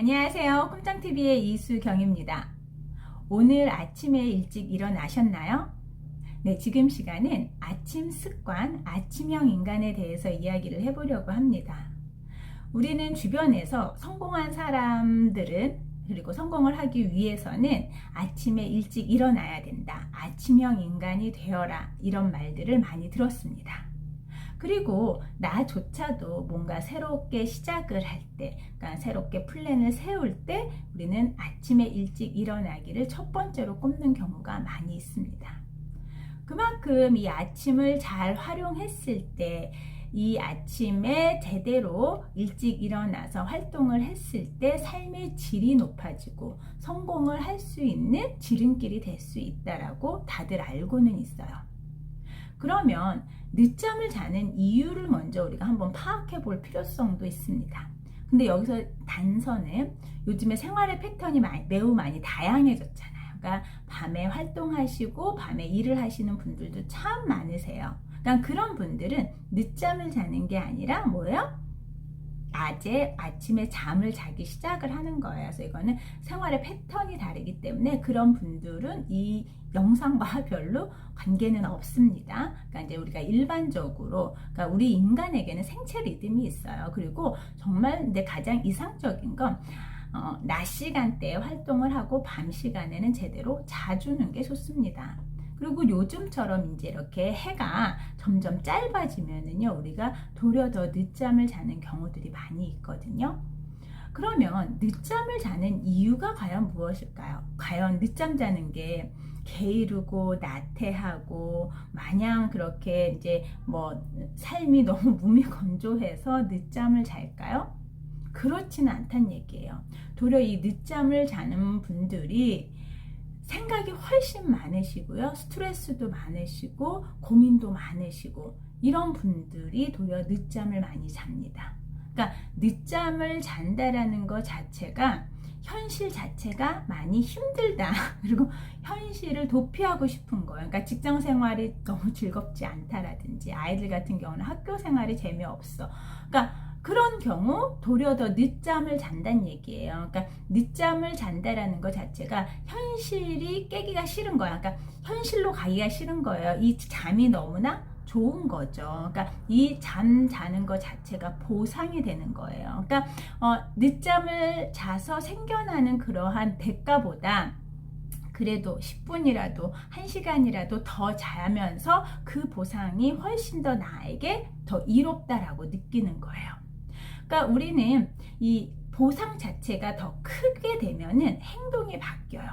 안녕하세요. 꼼장TV의 이수경입니다. 오늘 아침에 일찍 일어나셨나요? 네, 지금 시간은 아침 습관, 아침형 인간에 대해서 이야기를 해보려고 합니다. 우리는 주변에서 성공한 사람들은 그리고 성공을 하기 위해서는 아침에 일찍 일어나야 된다. 아침형 인간이 되어라. 이런 말들을 많이 들었습니다. 그리고 나조차도 뭔가 새롭게 시작을 할 때, 그러니까 새롭게 플랜을 세울 때 우리는 아침에 일찍 일어나기를 첫 번째로 꼽는 경우가 많이 있습니다. 그만큼 이 아침을 잘 활용했을 때, 이 아침에 제대로 일찍 일어나서 활동을 했을 때 삶의 질이 높아지고 성공을 할 수 있는 지름길이 될 수 있다라고 다들 알고는 있어요. 그러면 늦잠을 자는 이유를 먼저 우리가 한번 파악해 볼 필요성도 있습니다. 근데 여기서 단서는 요즘에 생활의 패턴이 많이, 매우 많이 다양해졌잖아요. 그러니까 밤에 활동하시고 밤에 일을 하시는 분들도 참 많으세요. 그러니까 그런 분들은 늦잠을 자는 게 아니라 뭐예요? 낮에 아침에 잠을 자기 시작을 하는 거예요. 그래서 이거는 생활의 패턴이 다르기 때문에 그런 분들은 이 영상과 별로 관계는 없습니다. 그러니까 이제 우리가 일반적으로 그러니까 우리 인간에게는 생체 리듬이 있어요. 그리고 정말 이제 가장 이상적인 건 어, 낮 시간대에 활동을 하고 밤 시간에는 제대로 자주는 게 좋습니다. 그리고 요즘처럼 이제 이렇게 해가 점점 짧아지면은요, 우리가 도려 더 늦잠을 자는 경우들이 많이 있거든요. 그러면 늦잠을 자는 이유가 과연 무엇일까요? 과연 늦잠 자는 게 게으르고 나태하고 마냥 그렇게 이제 뭐 삶이 너무 무미건조해서 늦잠을 잘까요? 그렇지는 않단 얘기예요. 도려 이 늦잠을 자는 분들이 생각이 훨씬 많으시고요. 스트레스도 많으시고 고민도 많으시고 이런 분들이 도리어 늦잠을 많이 잡니다. 그러니까 늦잠을 잔다라는 것 자체가 현실 자체가 많이 힘들다. 그리고 현실을 도피하고 싶은 거예요. 그러니까 직장 생활이 너무 즐겁지 않다라든지 아이들 같은 경우는 학교 생활이 재미없어. 그러니까 그런 경우 도리어 더 늦잠을 잔다는 얘기예요. 그러니까 늦잠을 잔다라는 것 자체가 현실이 깨기가 싫은 거야. 그러니까 현실로 가기가 싫은 거예요. 이 잠이 너무나 좋은 거죠. 그러니까 이 잠 자는 것 자체가 보상이 되는 거예요. 그러니까 어, 늦잠을 자서 생겨나는 그러한 대가보다 그래도 10분이라도 1시간이라도 더 자면서 그 보상이 훨씬 더 나에게 더 이롭다라고 느끼는 거예요. 그러니까 우리는 이 보상 자체가 더 크게 되면은 행동이 바뀌어요.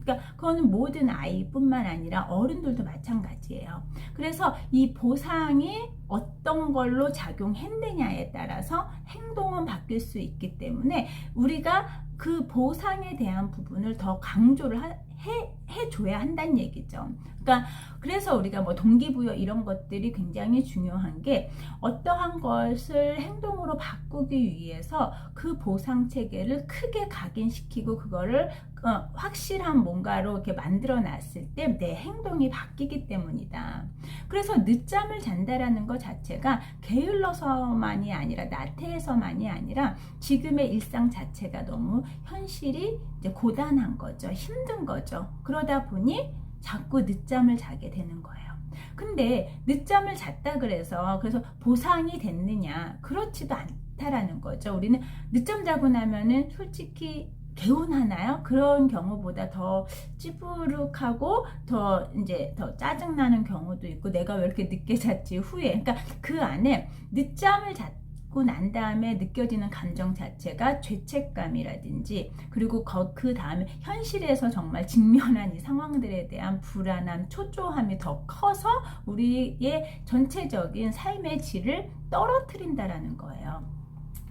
그러니까 그거는 모든 아이뿐만 아니라 어른들도 마찬가지예요. 그래서 이 보상이 어떤 걸로 작용했느냐에 따라서 행동은 바뀔 수 있기 때문에 우리가 그 보상에 대한 부분을 더 강조를 해, 해줘야 한다는 얘기죠. 그러니까 그래서 우리가 뭐 동기부여 이런 것들이 굉장히 중요한 게 어떠한 것을 행동으로 바꾸기 위해서 그 보상 체계를 크게 각인시키고 그거를 어, 확실한 뭔가로 이렇게 만들어 놨을 때 내 행동이 바뀌기 때문이다. 그래서 늦잠을 잔다라는 것 자체가 게을러서만이 아니라 나태해서만이 아니라 지금의 일상 자체가 너무 현실이 이제 고단한 거죠. 힘든 거죠. 그러다 보니 자꾸 늦잠을 자게 되는 거예요. 근데 늦잠을 잤다 그래서 그래서 보상이 됐느냐? 그렇지도 않다라는 거죠. 우리는 늦잠 자고 나면은 솔직히 개운하나요? 그런 경우보다 더 찌부룩하고 더 이제 더 짜증나는 경우도 있고 내가 왜 이렇게 늦게 잤지 후에 그러니까 그 안에 늦잠을 잤고 난 다음에 느껴지는 감정 자체가 죄책감이라든지 그리고 그 다음에 현실에서 정말 직면한 이 상황들에 대한 불안함, 초조함이 더 커서 우리의 전체적인 삶의 질을 떨어뜨린다라는 거예요.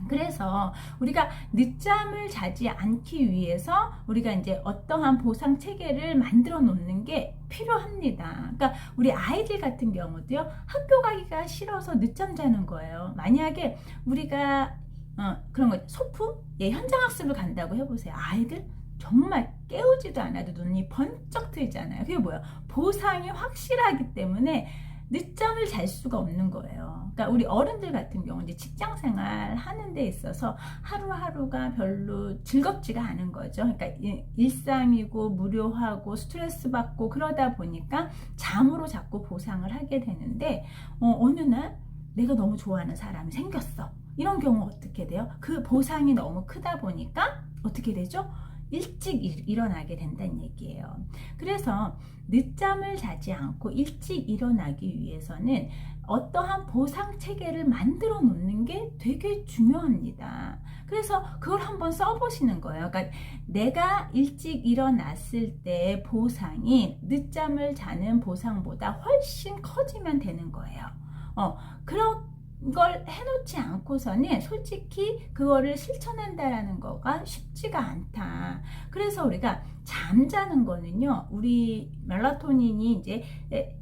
그래서 우리가 늦잠을 자지 않기 위해서 우리가 이제 어떠한 보상 체계를 만들어 놓는 게 필요합니다. 그러니까 우리 아이들 같은 경우도요, 학교 가기가 싫어서 늦잠 자는 거예요. 만약에 우리가 어, 그런 거 소풍, 예, 현장 학습을 간다고 해보세요. 아이들 정말 깨우지도 않아도 눈이 번쩍 뜨잖아요. 그게 뭐야? 보상이 확실하기 때문에 늦잠을 잘 수가 없는 거예요. 그러니까 우리 어른들 같은 경우 이제 직장 생활 하는 데 있어서 하루하루가 별로 즐겁지가 않은 거죠. 그러니까 이- 일상이고 무료하고 스트레스 받고 그러다 보니까 잠으로 자꾸 보상을 하게 되는데 어, 어느 날 내가 너무 좋아하는 사람이 생겼어. 이런 경우 어떻게 돼요? 그 보상이 너무 크다 보니까 어떻게 되죠? 일찍 일- 일어나게 된다는 얘기예요. 그래서 늦잠을 자지 않고 일찍 일어나기 위해서는 어떠한 보상 체계를 만들어 놓는 게 되게 중요합니다. 그래서 그걸 한번 써보시는 거예요. 그러니까 내가 일찍 일어났을 때 보상이 늦잠을 자는 보상보다 훨씬 커지면 되는 거예요. 어, 그런 걸 해놓지 않고서는 솔직히 그거를 실천한다라는 거가 쉽지가 않다. 그래서 우리가 잠자는 거는요, 우리 멜라토닌이 이제 에,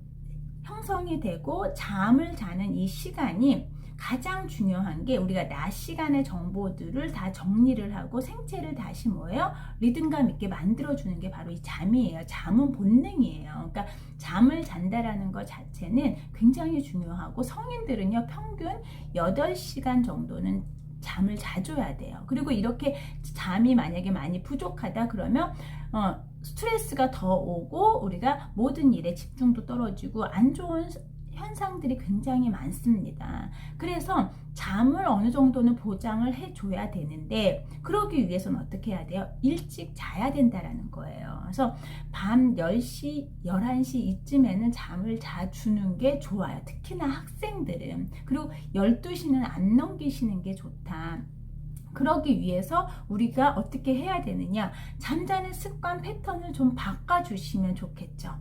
형성이 되고 잠을 자는 이 시간이 가장 중요한 게 우리가 낮 시간의 정보들을 다 정리를 하고 생체를 다시 뭐예요? 리듬감 있게 만들어주는 게 바로 이 잠이에요. 잠은 본능이에요. 그러니까 잠을 잔다라는 것 자체는 굉장히 중요하고 성인들은요, 평균 8시간 정도는 잠을 자줘야 돼요. 그리고 이렇게 잠이 만약에 많이 부족하다 그러면 어, 스트레스가 더 오고 우리가 모든 일에 집중도 떨어지고 안 좋은 현상들이 굉장히 많습니다. 그래서 잠을 어느 정도는 보장을 해줘야 되는데 그러기 위해서는 어떻게 해야 돼요? 일찍 자야 된다라는 거예요. 그래서 밤 10시, 11시 이쯤에는 잠을 자주는 게 좋아요. 특히나 학생들은. 그리고 12시는 안 넘기시는 게 좋다. 그러기 위해서 우리가 어떻게 해야 되느냐 잠자는 습관 패턴을 좀 바꿔주시면 좋겠죠.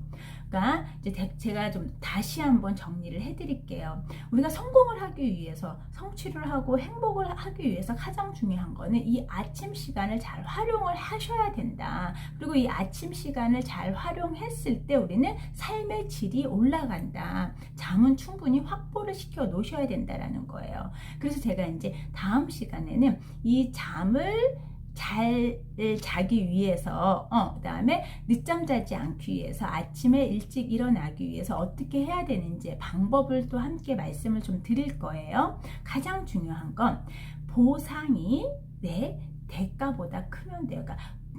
그러니까 이제 대- 제가 좀 다시 한번 정리를 해드릴게요. 우리가 성공을 하기 위해서 성취를 하고 행복을 하기 위해서 가장 중요한 거는 이 아침 시간을 잘 활용을 하셔야 된다. 그리고 이 아침 시간을 잘 활용했을 때 우리는 삶의 질이 올라간다. 잠은 충분히 확보를 시켜 놓으셔야 된다라는 거예요. 그래서 제가 이제 다음 시간에는 이 잠을 잘 자기 위해서 어 그다음에 늦잠 자지 않기 위해서 아침에 일찍 일어나기 위해서 어떻게 해야 되는지 방법을 또 함께 말씀을 좀 드릴 거예요. 가장 중요한 건 보상이 내 대가보다 크면 돼요. 그러니까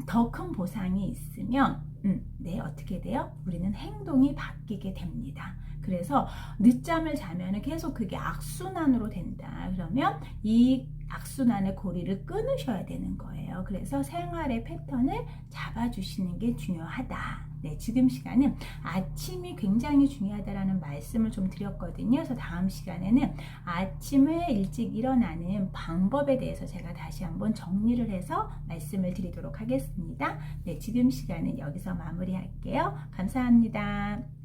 더 큰 보상이 있으면 음, 네 어떻게 돼요? 우리는 행동이 바뀌게 됩니다. 그래서 늦잠을 자면 계속 그게 악순환으로 된다. 그러면 이 악순환의 고리를 끊으셔야 되는 거예요. 그래서 생활의 패턴을 잡아주시는 게 중요하다. 네, 지금 시간은 아침이 굉장히 중요하다라는 말씀을 좀 드렸거든요. 그래서 다음 시간에는 아침에 일찍 일어나는 방법에 대해서 제가 다시 한번 정리를 해서 말씀을 드리도록 하겠습니다. 네, 지금 시간은 여기서 마무리할게요. 감사합니다.